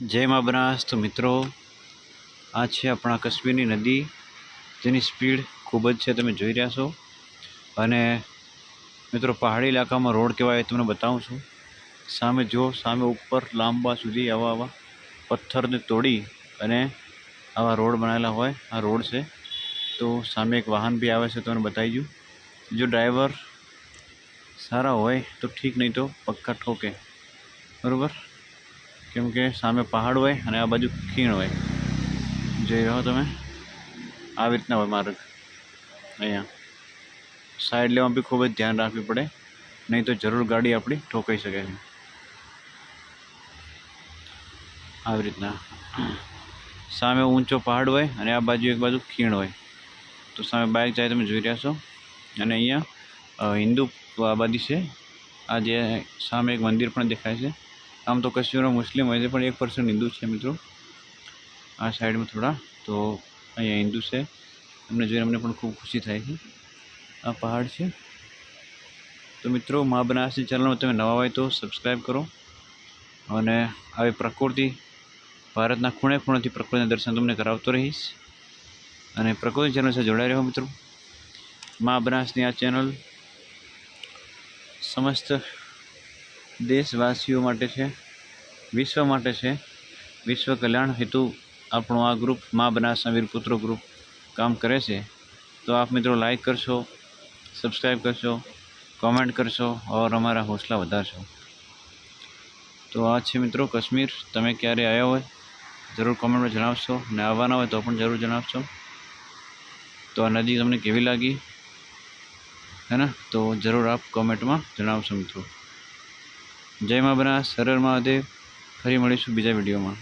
જય મા બનાસ. તો મિત્રો, આ છે આપણા કશ્મીરની નદી. જેની સ્પીડ ખૂબ જ છે, તમે જોઈ રહ્યા છો. અને મિત્રો, પહાડી ઇલાકામાં રોડ કહેવાય તમને બતાવું છું. સામે જો સામે ઉપર, લાંબા સુધી આવા આવા પથ્થરને તોડી અને આવા રોડ બનાવેલા હોય. આ રોડ છે. તો સામે એક વાહન બી આવે છે, તમને બતાવી દઉં. જો ડ્રાઈવર સારા હોય, તો ઠીક નહીં તો પક્કા ઠોકે. બરાબર? કેમ કે સામે પહાડ હોય અને આ બાજુ ખીણ હોય. જોઈ રહ્યો તમે? આવી રીતના હોય માર્ગ. અહીંયા. સાઈડ લેવામાં બી ખૂબ જ ધ્યાન રાખવી પડે. નહીં તો જરૂર ગાડી આપણી ઠોકાઈ શકે છે. આવી રીતના. સામે ઊંચો પહાડ હોય અને આ બાજુ એક બાજુ ખીણ હોય. તો સામે બાઇક જાય તમે જોઈ રહ્યા છો. અને અહીંયા હિન્દુ આબાદી છે. આ જે સામે એક મંદિર પણ દેખાય છે. આમ તો કશ્મીરમાં મુસ્લિમ હોય છે, પણ એક પર્સન્ટ હિન્દુ છે મિત્રો. આ સાઈડમાં થોડા, તો અહીંયા હિન્દુ છે. એમને જોઈને અમને પણ ખૂબ ખુશી થાય છે. આ પહાડ છે. તો મિત્રો, મા બનાસની ચેનલમાં તમે નવા હોય તો સબસ્ક્રાઈબ કરો. અને આવી પ્રકૃતિ, ભારતના ખૂણે ખૂણેથી પ્રકૃતિના દર્શન તમને કરાવતો રહીશ. અને પ્રકૃતિ ચેનલ સાથે જોડાઈ રહ્યો મિત્રો. મા બનાસની આ ચેનલ સમસ્ત દેશવાસીઓ માટે છે, વિશ્વ માટે છે, વિશ્વ કલ્યાણ હેતુ આપણું આ ગ્રુપ મા બનાસના વીરપુત્રો ગ્રુપ કામ કરે છે. તો આપ મિત્રો લાઈક કરશો સબસ્ક્રાઈબ કરશો કોમેન્ટ કરશો ઓર અમારા હોસલા વધારશો. તો આ છે મિત્રો કશ્મીર, તમે ક્યારે આવ્યા હોય જરૂર કોમેન્ટમાં જણાવશો ને આવવાના હોય તો પણ જરૂર જણાવશો. તો આ નદી તમને કેવી લાગી? હે ને તો જરૂર આપ કોમેન્ટમાં જણાવશો મિત્રો. જય મા બના સરળ મહાદેવ. ફરી મળીશું બીજા વિડીયોમાં.